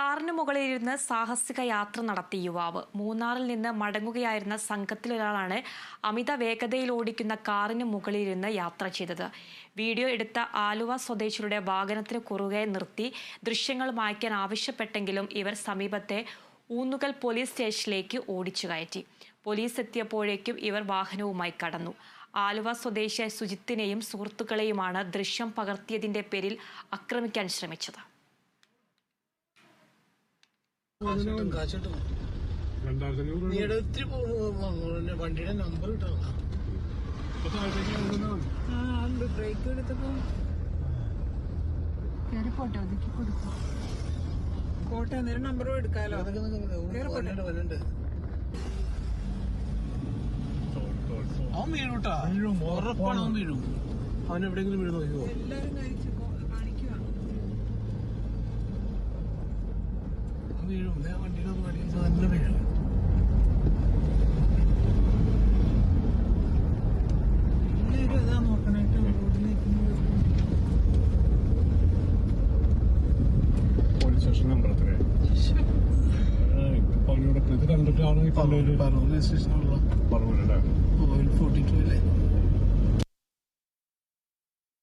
കാറിന് മുകളിലിരുന്ന് സാഹസിക യാത്ര നടത്തി യുവാവ്. മൂന്നാറിൽ നിന്ന് മടങ്ങുകയായിരുന്ന സംഘത്തിലൊരാളാണ് അമിത വേഗതയിൽ ഓടിക്കുന്ന കാറിന് മുകളിലിരുന്ന് യാത്ര ചെയ്തത്. വീഡിയോ എടുത്ത ആലുവ സ്വദേശിയുടെ വാഹനത്തിന് കുറുകെ നിർത്തി ദൃശ്യങ്ങൾ മായ്ക്കാൻ ആവശ്യപ്പെട്ടെങ്കിലും ഇവർ സമീപത്തെ ഊന്നുകൽ പോലീസ് സ്റ്റേഷനിലേക്ക് ഓടിച്ചു കയറ്റി. പോലീസ് എത്തിയപ്പോഴേക്കും ഇവർ വാഹനവുമായി കടന്നു. ആലുവ സ്വദേശിയായ സുജിത്തിനെയും സുഹൃത്തുക്കളെയുമാണ് ദൃശ്യം പകർത്തിയതിന്റെ പേരിൽ ആക്രമിക്കാൻ ശ്രമിച്ചത്. വണ്ടിയുടെ നമ്പർ കിട്ടാ ഇപ്പൊ താഴത്തേക്ക് കൊണ്ടുവന്നാ ബ്രേക്ക് എടുത്തപ്പോ. കയറി പോട്ടെ ഒതുക്കി കൊടുക്കും. പോട്ടെ അന്നേരം നമ്പറും എടുക്കാലോ. അവൻ വീഴൂട്ടാ ഉറപ്പാണ് അവൻ വീഴും. അവൻ എവിടെയെങ്കിലും വീഴുന്നോ? എല്ലാരും കഴിച്ചു കാണിക്കുക അവൻ വീഴും ദേ ആ വണ്ടിയുടെ ഒന്ന് വണ്ടി നല്ല വീഴും എല്ലാരും അതാ നോക്കണേട്ടോ റോഡിൽ നിൽക്കുന്നത് പോലീസ് സ്റ്റേഷൻ നമ്പർ വീഴും പണിയുടെ ഇത് കണ്ടിട്ടാണ് പറവൂർ സ്റ്റേഷനുള്ള പറഞ്ഞിട്ടുണ്ടായിരുന്നു